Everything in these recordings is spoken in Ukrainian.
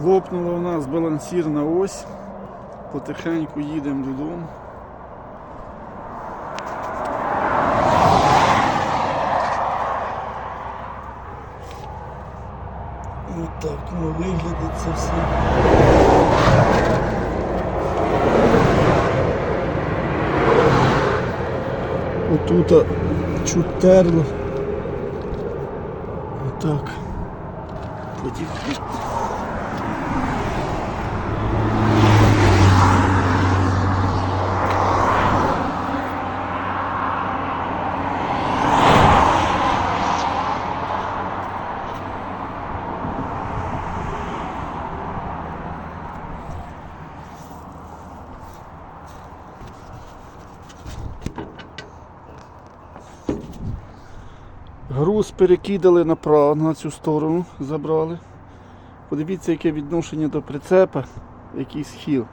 Лопнула у нас балансірна ось. Потихеньку їдемо додому. Отак воно виглядить це все. Отут чуть терло. Отак. Потім. Груз перекидали направо на цю сторону, забрали. Подивіться, яке відношення до прицепа, який схил.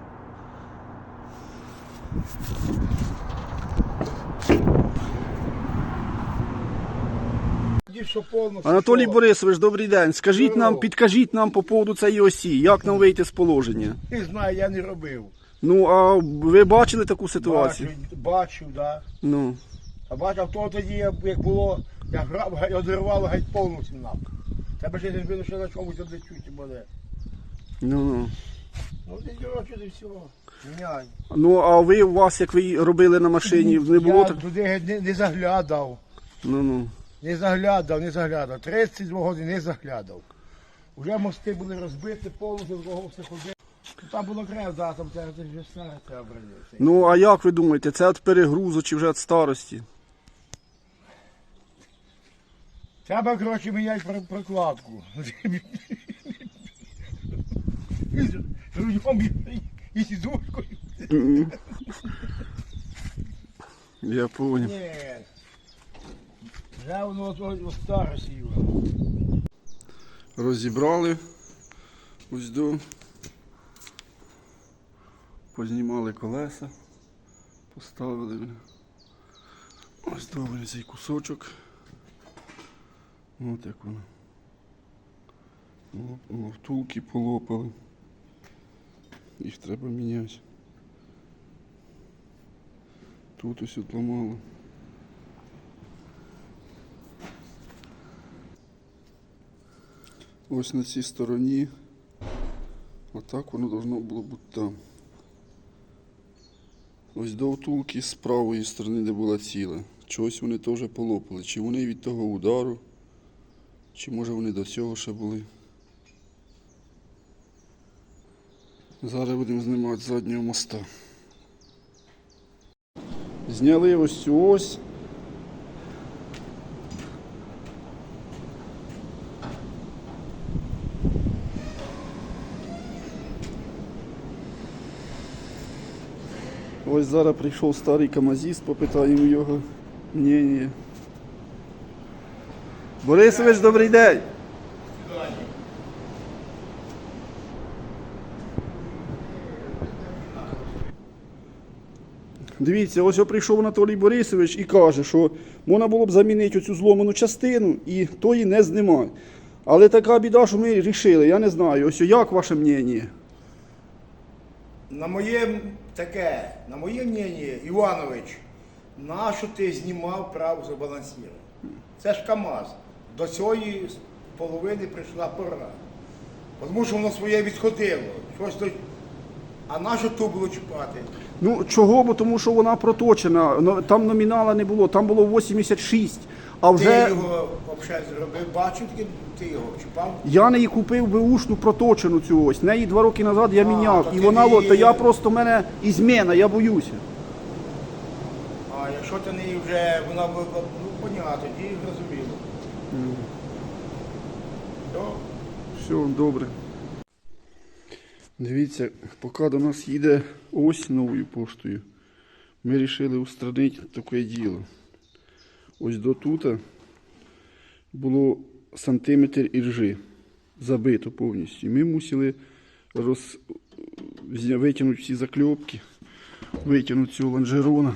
Анатолій? Борисович, добрий день. Скажіть нам, підкажіть нам по поводу цієї осі, як нам вийти з положення. Не знаю, я не робив. Ну, а ви бачили таку ситуацію? Бачу, бачу, да. Ну. А бачив, то тоді, як- було, як грав, геть одірвало геть повністю нам. Тебе ще не що на чомусь облечуті буде. Ну, ну. Ну, ти коротше, ти все. Міняй. ну, а ви у вас, як ви робили на машині, не було я так? туди геть не, не заглядав. Ну, ну. Не заглядав, не заглядав. 32 годин не заглядав. Уже мости були розбиті, повністю з все ходив. Там було крев, да, там це вже старе треба брати. Ну, а як ви думаєте, це від перегрузу чи вже від старості? Треба, коротше, міняти прокладку. Рулем і сідушкою. Я понял. Ні. Вже воно старості. Розібрали. Ось до. Познімали колеса. Поставили. Ось добре цей кусочок. От як воно. О, Втулки полопали. Їх треба міняти. Тут ось отламало. Ось на цій стороні. Отак воно должно було бути там. Ось до втулки з правої сторони, де була ціла. Чогось вони теж полопали. Чи вони від того удару, чи може вони до цього ще були. Зараз будемо знімати заднього моста. Зняли ось цю ось. Ось зараз прийшов старий камазіст, попитаємо його. Ні. Борисович, добрий день. Дивіться, ось прийшов Анатолій Борисович і каже, що можна було б замінити оцю зломану частину і тої не знімати. Але така біда, що ми вирішили, я не знаю. Ось як ваше мнення? На моє таке, на моє мнення, Іванович, нащо ти знімав право за балансіри? Це ж КАМАЗ. До цієї половини прийшла пора. Тому що воно своє відходило. Щось то... А нащо ту було чіпати? Ну чого? Бо тому що вона проточена. Там номінала не було, там було 86. А вже Ти його взагалі зробив, бачив, ти його чіпав. я неї купив беушну проточену цю ось. Неї два роки назад я А, міняв. І вона, її- то я просто в мене і зміна, я боюся. А якщо ти не вже вона ну понятно, тоді зрозуміло. Все, добре. Дивіться, поки до нас їде ось новою поштою, ми вирішили устранити таке діло. Ось до тут було сантиметр іржи, забито повністю. Ми мусили роз... витягнути всі закльопки, витягнути цього лонжерона.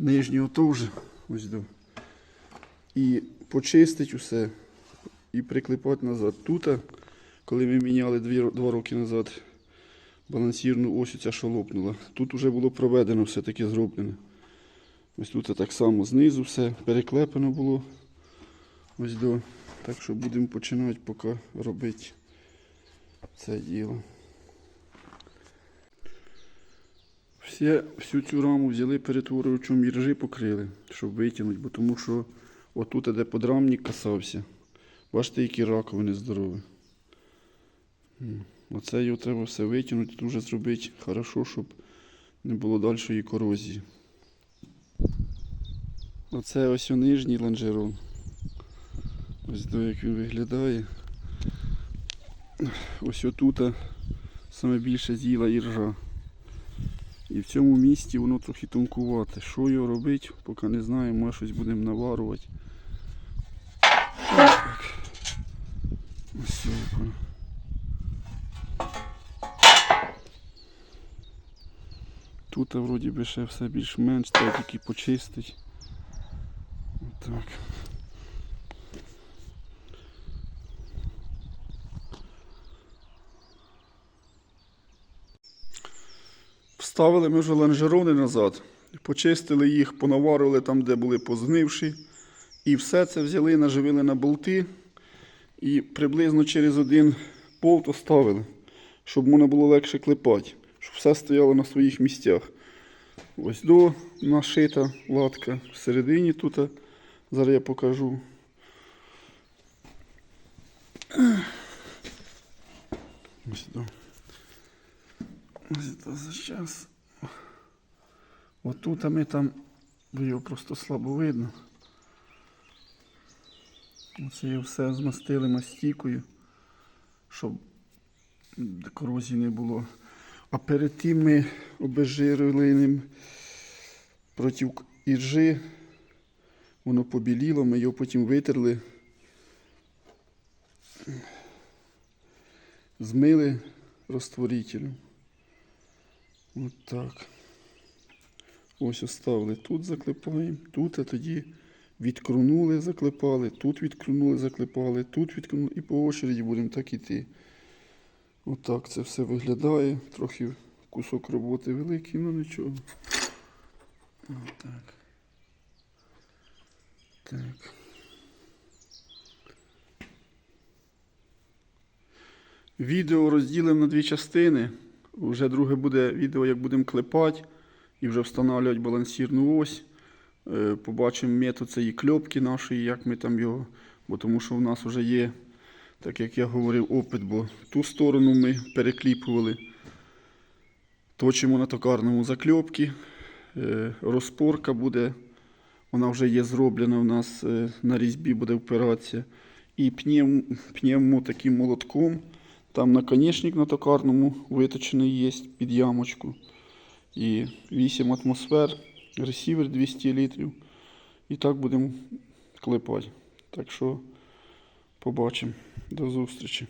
Нижнього теж ось до. І почистить усе. і приклепати назад. Тут, коли ми міняли дві, ро- два роки назад балансірну ось ця що лопнула, тут вже було проведено все-таки зроблено. Ось тут так само знизу все переклепано було. Ось до. Так що будемо починати поки робити це діло. Всі, всю цю раму взяли перетворювачем іржі покрили, щоб витягнути, бо тому що отут, де подрамник касався, бачите, які раковини здорові. Оце його треба все витягнути, дуже зробити хорошо, щоб не було дальшої корозії. Оце ось о нижній лонжерон. Ось до як він виглядає. Ось отут саме більше з'їла іржа. І в цьому місці воно трохи тонкувате. Що його робити, поки не знаю, може щось будемо наварувати. Так. Ось. Тут вроді би ще все більш-менш, треба тільки почистити. Так. Вставили ми вже лонжерони назад, почистили їх, понаварили там, де були позгнивші. І все це взяли, наживили на болти і приблизно через один болт оставили, щоб можна було легше клепати, щоб все стояло на своїх місцях. Ось до нашита латка всередині тут. Зараз я покажу. Ось до. Ось це зараз. Отут а ми там, бо його просто слабо видно. Оце його все змастили мастікою, щоб корозії не було. А перед тим ми обезжирили ним проти іржи. Воно побіліло, ми його потім витерли. Змили розтворителем. От так. Ось оставили. Тут заклепаємо, тут, а тоді відкрунули, заклепали, тут відкрунули, заклепали, тут відкрунули і по очереді будемо так іти. Отак це все виглядає. Трохи кусок роботи великий, ну нічого. Отак. Так. Відео розділимо на дві частини. Вже друге буде відео, як будемо клепати і вже встановлювати балансірну ось. Е, Побачимо метод цієї кльопки нашої, як ми там його. Бо тому що в нас вже є, так як я говорив, опит, бо ту сторону ми перекліпували. Точимо на токарному закльопки. Е, Розпорка буде, вона вже є зроблена у нас е, на різьбі буде впиратися. І пнем, пневмо таким молотком. Там наконечник на токарному виточений є під ямочку. І 8 атмосфер, ресівер 200 літрів. І так будемо клепати. Так що побачимо. До зустрічі.